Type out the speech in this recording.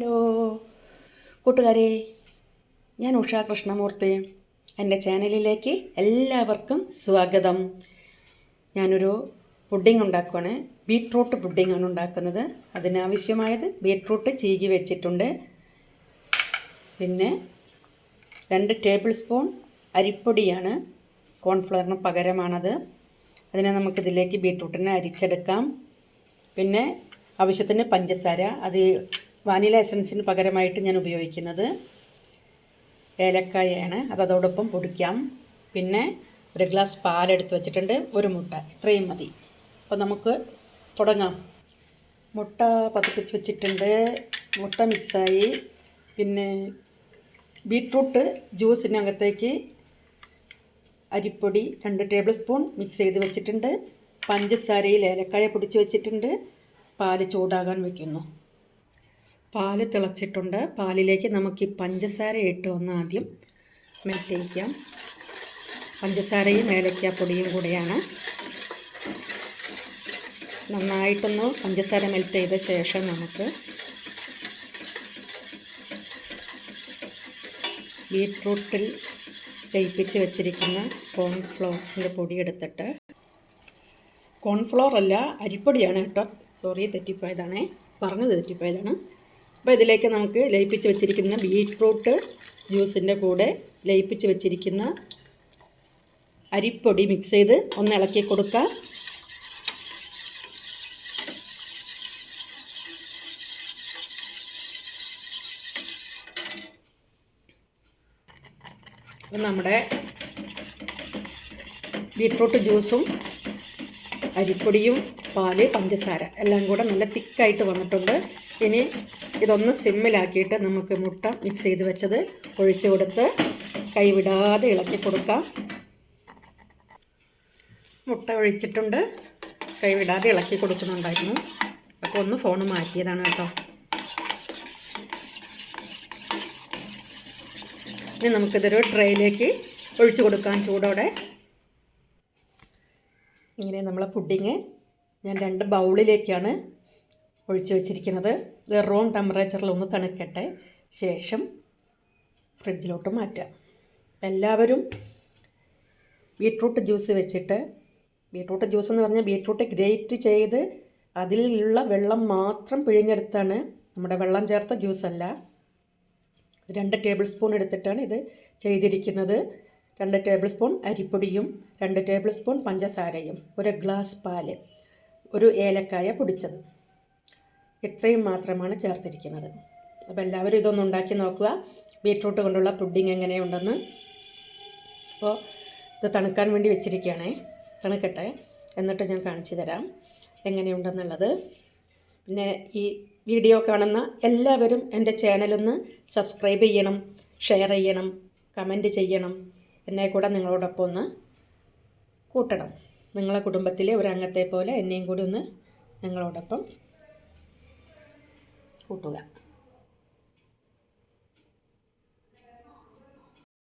Hello. കൂട്ടുകാരെ ഞാൻ ഉഷ കൃഷ്ണമൂർത്തി. എന്റെ ചാനലിലേക്ക് എല്ലാവർക്കും സ്വാഗതം. ഞാനൊരു പുഡിംഗ് ഉണ്ടാക്കുവാണ്. ബീട്രൂട്ട് പുഡിംഗാണ് ഉണ്ടാക്കുന്നത്. അതിനാവശ്യമായത് ബീട്രൂട്ട് ചീകി വെച്ചിട്ടുണ്ട്. പിന്നെ രണ്ട് ടേബിൾ സ്പൂൺ അരിപ്പൊടിയാണ്. കോൺഫ്ലവറിന് പകരമാണത്. അതിനെ നമുക്കിതിലേക്ക് ബീട്രൂട്ടിനെ അരിച്ചെടുക്കാം. പിന്നെ ആവശ്യത്തിന് പഞ്ചസാര. അത് വാനില എസൻസിന് പകരമായിട്ട് ഞാൻ ഉപയോഗിക്കുന്നത് ഏലക്കായയാണ് അത് അതോടൊപ്പം പൊടിക്കാം. പിന്നെ ഒരു ഗ്ലാസ് പാലെടുത്ത് വെച്ചിട്ടുണ്ട്. ഒരു മുട്ട. ഇത്രയും മതി. അപ്പോൾ നമുക്ക് തുടങ്ങാം. മുട്ട പതിപ്പിച്ച് വെച്ചിട്ടുണ്ട്. മുട്ട മിക്സായി. പിന്നെ ബീട്രൂട്ട് ജ്യൂസിനകത്തേക്ക് അരിപ്പൊടി രണ്ട് ടേബിൾ സ്പൂൺ മിക്സ് ചെയ്ത് വെച്ചിട്ടുണ്ട്. പഞ്ചസാരയിൽ ഏലക്കായ പൊടിച്ച് വെച്ചിട്ടുണ്ട്. പാൽ ചൂടാകാൻ വെക്കുന്നു പാൽ തിളച്ചിട്ടുണ്ട്. പാലിലേക്ക് നമുക്ക് ഈ പഞ്ചസാര ഇട്ട് ഒന്ന് ആദ്യം മെൽറ്റ് ചെയ്യിക്കാം. പഞ്ചസാരയും ഏലക്കാപ്പൊടിയും കൂടെയാണ്. നന്നായിട്ടൊന്ന് പഞ്ചസാര മെൽറ്റ് ചെയ്ത ശേഷം നമുക്ക് ബീട്രൂട്ടിൽ ലയിപ്പിച്ച് വെച്ചിരിക്കുന്ന കോൺഫ്ലോറിന്റെ പൊടി എടുത്തിട്ട്. കോൺഫ്ലോർ അല്ല അരിപ്പൊടിയാണ് കേട്ടോ. സോറി തെറ്റിപ്പോയതാണേ. പറഞ്ഞത് തെറ്റിപ്പോയതാണ്. അപ്പോൾ ഇതിലേക്ക് നമുക്ക് ലയിപ്പിച്ച് വെച്ചിരിക്കുന്ന ബീറ്റ്റൂട്ട് ജ്യൂസിന്റെ കൂടെ ലയിപ്പിച്ച് വെച്ചിരിക്കുന്ന അരിപ്പൊടി മിക്സ് ചെയ്ത് ഒന്ന് ഇളക്കി കൊടുക്കുക അപ്പം നമ്മുടെ ബീട്രൂട്ട് ജ്യൂസും അരിപ്പൊടിയും പാൽ പഞ്ചസാര എല്ലാം കൂടെ നല്ല തിക്കായിട്ട് വന്നിട്ടുണ്ട്. ഇനി ഇതൊന്ന് സിമ്മിലാക്കിയിട്ട് നമുക്ക് മുട്ട മിക്സ് ചെയ്ത് വെച്ചത് ഒഴിച്ചു കൊടുത്ത് കൈവിടാതെ ഇളക്കി കൊടുക്കാം. മുട്ട ഒഴിച്ചിട്ടുണ്ട്. കൈവിടാതെ ഇളക്കി കൊടുക്കുന്നുണ്ടായിരുന്നു. അപ്പോൾ ഒന്ന് ഫോൺ മാറ്റിയതാണ് കേട്ടോ. ഇനി നമുക്കിതൊരു ട്രേയിലേക്ക് ഒഴിച്ചു കൊടുക്കാം ചൂടോടെ. ഇങ്ങനെ നമ്മളെ പുഡിങ് ഞാൻ രണ്ട് ബൗളിലേക്കാണ് ഒഴിച്ചു വെച്ചിരിക്കുന്നത്. ഇത് റൂം ടെമ്പറേച്ചറിൽ ഒന്ന് തണുക്കട്ടെ. ശേഷം ഫ്രിഡ്ജിലോട്ട് മാറ്റാം എല്ലാവരും ബീട്രൂട്ട് ജ്യൂസ് വെച്ചിട്ട് ബീട്രൂട്ട് ജ്യൂസ് എന്ന് പറഞ്ഞാൽ ബീട്രൂട്ട് ഗ്രേറ്റ് ചെയ്ത് അതിലുള്ള വെള്ളം മാത്രം പിഴിഞ്ഞെടുത്താണ് നമ്മുടെ വെള്ളം ചേർത്ത ജ്യൂസല്ല രണ്ട് ടേബിൾ സ്പൂൺ എടുത്തിട്ടാണ് ഇത് ചെയ്തിരിക്കുന്നത്. രണ്ട് ടേബിൾ സ്പൂൺ അരിപ്പൊടിയും രണ്ട് ടേബിൾ സ്പൂൺ പഞ്ചസാരയും ഒരു ഗ്ലാസ് പാൽ ഒരു ഏലക്കായ പൊടിച്ചത്. ഇത്രയും മാത്രമാണ് ചേർത്തിരിക്കുന്നത്. അപ്പോൾ എല്ലാവരും ഇതൊന്ന് ഉണ്ടാക്കി നോക്കുക. ബീട്രൂട്ട് കൊണ്ടുള്ള പുഡിങ് എങ്ങനെയുണ്ടെന്ന്. അപ്പോൾ ഇത് തണുക്കാൻ വേണ്ടി വെച്ചിരിക്കുകയാണേ. തണുക്കട്ടെ. എന്നിട്ട് ഞാൻ കാണിച്ചു തരാം എങ്ങനെയുണ്ടെന്നുള്ളത്. പിന്നെ ഈ വീഡിയോ കാണുന്ന എല്ലാവരും എന്റെ ചാനലൊന്ന് സബ്സ്ക്രൈബ് ചെയ്യണം ഷെയർ ചെയ്യണം കമന്റ് ചെയ്യണം. എന്നെ കൂടെ നിങ്ങളോടൊപ്പം ഒന്ന് കൂട്ടണം. നിങ്ങളെ കുടുംബത്തിലെ ഒരംഗത്തെ പോലെ എന്നെയും കൂടി ഒന്ന് നിങ്ങളോടൊപ്പം 不多呀。